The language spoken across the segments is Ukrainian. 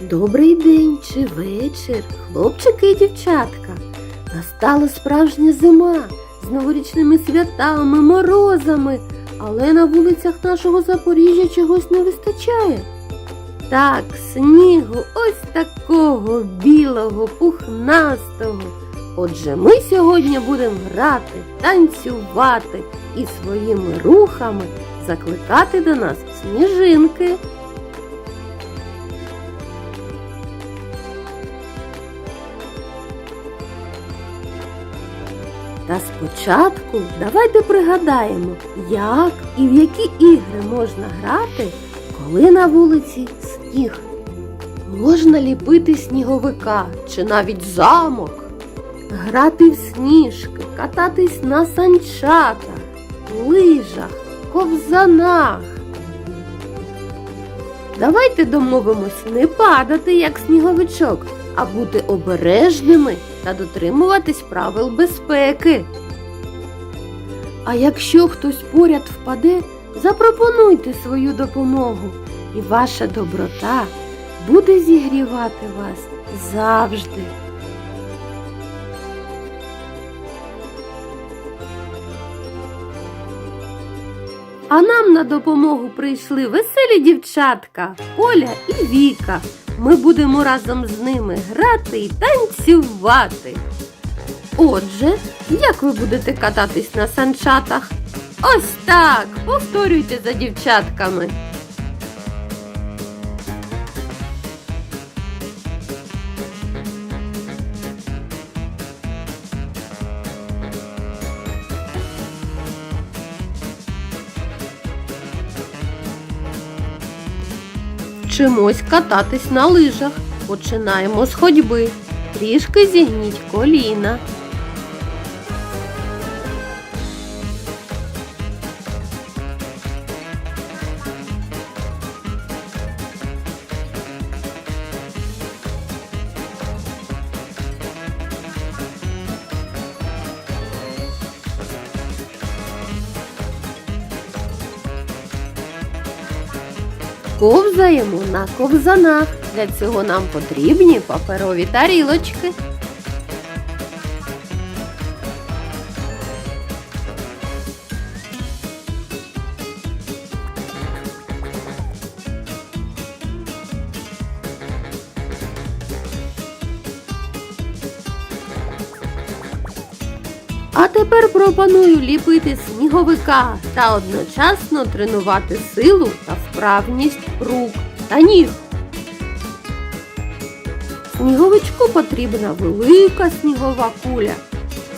Добрий день чи вечір, хлопчики і дівчатка. Настала справжня зима з новорічними святами, морозами, але на вулицях нашого Запоріжжя чогось не вистачає. Так, снігу ось такого білого, пухнастого. Отже, ми сьогодні будемо грати, танцювати і своїми рухами закликати до нас сніжинки. Та спочатку давайте пригадаємо, як і в які ігри можна грати, коли на вулиці сніг. Можна ліпити сніговика чи навіть замок, грати в сніжки, кататись на санчатах, лижах, ковзанах. Давайте домовимось не падати, як сніговичок, а бути обережними та дотримуватись правил безпеки. А якщо хтось поряд впаде, запропонуйте свою допомогу, і ваша доброта буде зігрівати вас завжди. А нам на допомогу прийшли веселі дівчатка Оля і Віка. Ми будемо разом з ними грати і танцювати. Отже, як ви будете кататись на санчатах? Ось так. Повторюйте за дівчатками. Вчимось кататись на лижах. Починаємо з ходьби. Трішки зігніть коліна. Ковзаємо на ковзанах. Для цього нам потрібні паперові тарілочки. А тепер пропоную ліпити сніговика та одночасно тренувати силу та вправність рук та ніг. Сніговичку потрібна велика снігова куля.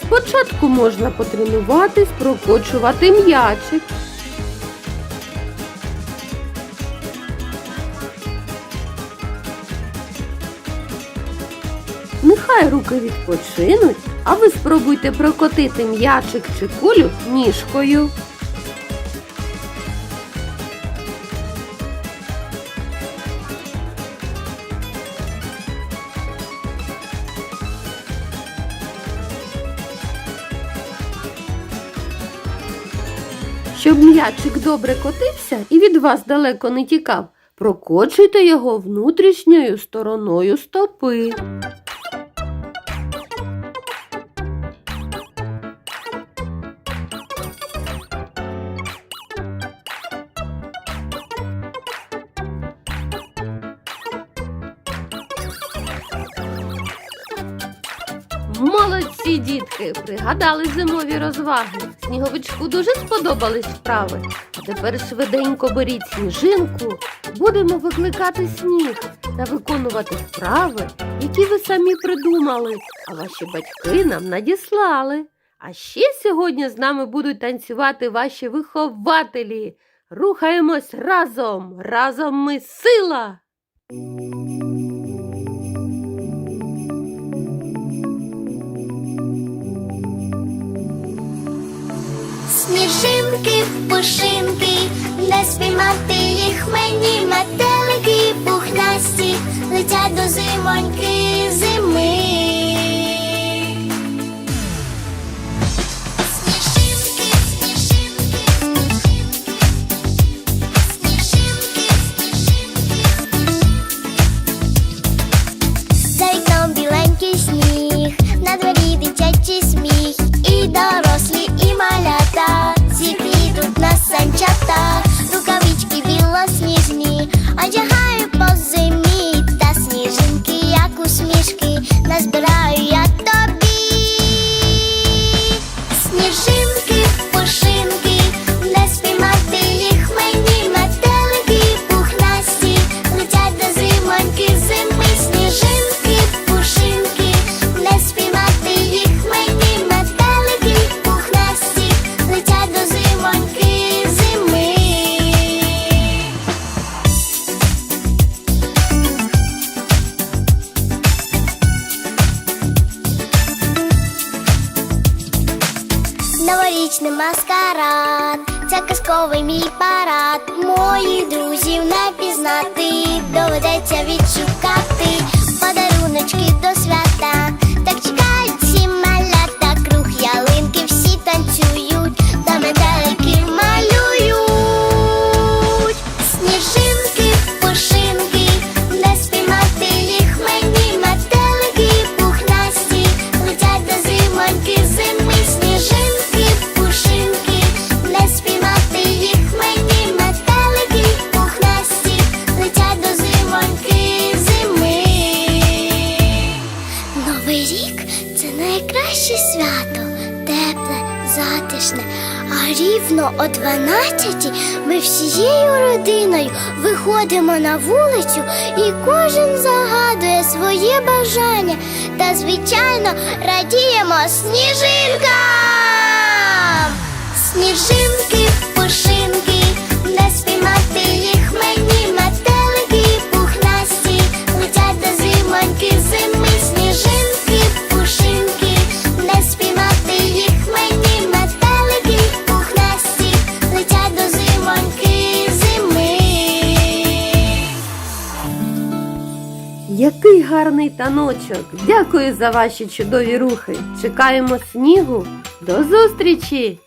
Спочатку можна потренуватись прокочувати м'ячик. Нехай руки відпочинуть, а ви спробуйте прокотити м'ячик чи кулю ніжкою. Щоб м'ячик добре котився і від вас далеко не тікав, прокочуйте його внутрішньою стороною стопи. Молодці, дітки! Пригадали зимові розваги. Сніговичку дуже сподобались вправи. А тепер швиденько беріть сніжинку, будемо викликати сніг та виконувати вправи, які ви самі придумали, а ваші батьки нам надіслали. А ще сьогодні з нами будуть танцювати ваші вихователі. Рухаємось разом! Разом ми сила! Сніжинки, пушинки, не спіймати їх мені метелики пухнасті. Летять до зимоньки новорічний маскарад, це казковий мій парад. Моїх друзів не пізнати, доведеться відшукати подаруночки до свята. Це найкраще свято, тепле, затишне. А рівно о 12 ми всією родиною виходимо на вулицю і кожен загадує своє бажання та, звичайно, радіємо сніжинкам. Сніжинки, пушинки, не спіймати Який гарний таночок! Дякую за ваші чудові рухи. Чекаємо снігу. До зустрічі!